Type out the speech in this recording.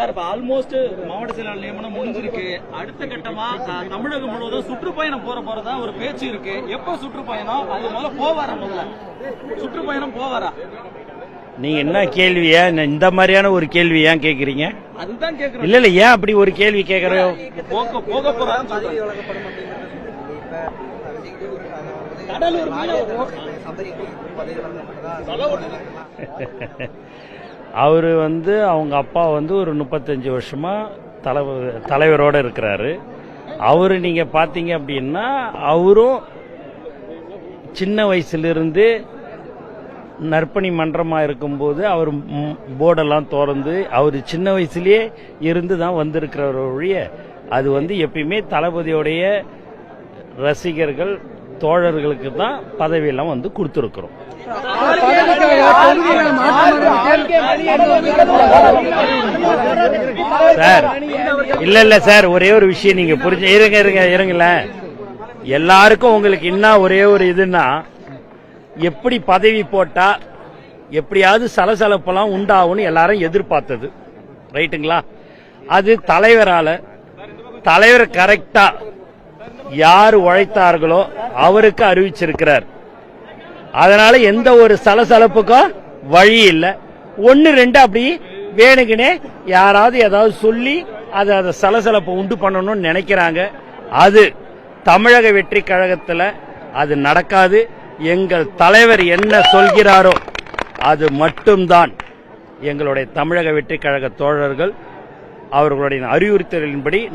Sir இப்ப almost மாவட்ட செயலாளர் நியமனம் முடிஞ்சிருக்கு. அடுத்த கட்டமா தமிழகம் முழுவதும் சுற்றுப்பயணம் போற போறதா ஒரு பேச்சு இருக்கு. எப்ப சுற்றுப்பயணம்? அது முதல்ல போவாரா முதல்ல? சுற்றுப்பயணம் போவாரா? நீங்க என்ன கேள்வியா? இந்த மாதிரியான ஒரு கேள்வி ஏன் கேக்குறீங்க? இல்ல இல்ல ஏன் அப்படி ஒரு கேள்வி கேக்குறோம் போக சொல்றேன். கடலூர் அவர் வந்து அவங்க அப்பா வந்து ஒரு முப்பத்தஞ்சு வருஷமாக தலைவர் தலைவரோட இருக்கிறாரு. அவர் நீங்கள் பார்த்தீங்க அப்படின்னா அவரும் சின்ன வயசுலேருந்து நற்பணி மன்றமாக இருக்கும்போது அவர் போர்டெல்லாம் திறந்து அவர் சின்ன வயசுலேயே இருந்து தான் வந்திருக்கிறவர் ஒழிய அது வந்து எப்பயுமே தளபதியோடைய ரசிகர்கள் தோழர்களுக்கு தான் பதவியெல்லாம் வந்து கொடுத்துருக்குறோம். சார் இல்ல இல்ல சார் ஒரே ஒரு விஷயம் நீங்க புரிஞ்சு இருங்க இருங்க இருங்களேன் எல்லாருக்கும் உங்களுக்கு என்ன ஒரே ஒரு இதுன்னா எப்படி பதவி போட்டா எப்படியாவது சலசலப்பெல்லாம் உண்டாகும்னு எல்லாரும் எதிர்பார்த்தது. ரைட்டுங்களா? அது தலைவரால தலைவர் கரெக்டா யார் உழைத்தார்களோ அவருக்கு அறிவிச்சிருக்கிறார். அதனால எந்த ஒரு சலசலப்புக்கும் வழி இல்லை. ஒன்னு ரெண்டு அப்படி வேணுக்குனே யாராவது ஏதாவது சொல்லி அதை அதை சலசலப்பை உண்டு பண்ணணும்னு நினைக்கிறாங்க. அது தமிழக வெற்றி கழகத்தில் அது நடக்காது. எங்கள் தலைவர் என்ன சொல்கிறாரோ அது மட்டும்தான். எங்களுடைய தமிழக வெற்றி கழக தோழர்கள் அவர்களுடைய அறிவுறுத்தலின்படி